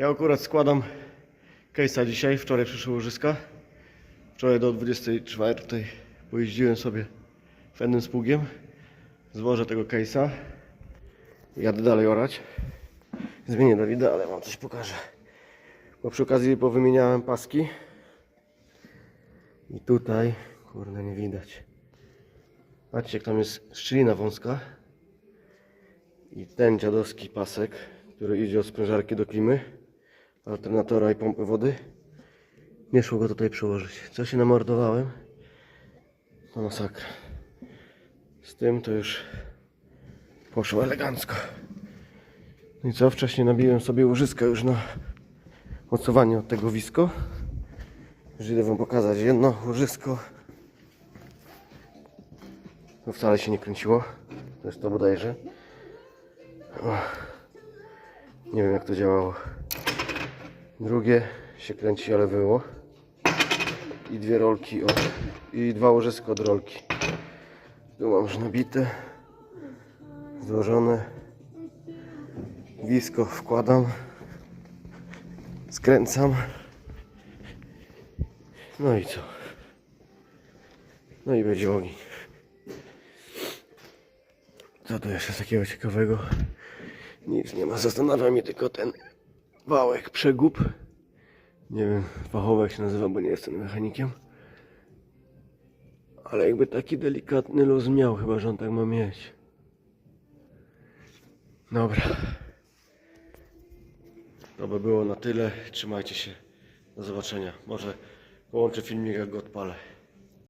Ja akurat składam case'a dzisiaj, wczoraj przyszły łożyska. Wczoraj do 24 pojeździłem sobie fendem z pługiem. Złożę tego case'a. Jadę dalej orać. Zmienię Dawida, ale wam coś pokażę. Bo przy okazji powymieniałem paski. I tutaj, kurde nie widać. Patrzcie jak tam jest szczelina wąska. I ten dziadowski pasek, który idzie od sprężarki do klimy, alternatora i pompy wody. Nie szło go tutaj przełożyć. Co się namordowałem? To masakra. Z tym to już poszło elegancko. No i co? Wcześniej nabiłem sobie łożyska już na mocowanie od tego wisko. Już idę wam pokazać jedno łożysko. To wcale się nie kręciło. To jest to bodajże. O. Nie wiem jak to działało. Drugie się kręci, ale wyło. I dwie rolki od... I dwa łożyska od rolki. Tu mam już nabite. Złożone. Wisko wkładam. Skręcam. No i co? No i będzie ogień. Co tu jeszcze takiego ciekawego? Nic nie ma. Zastanawia mnie tylko ten wałek, przegub. Nie wiem, fachowo jak się nazywa, bo nie jestem mechanikiem. Ale jakby taki delikatny luz miał, chyba że on tak ma mieć. Dobra. To by było na tyle. Trzymajcie się. Do zobaczenia. Może połączę filmik jak go odpalę.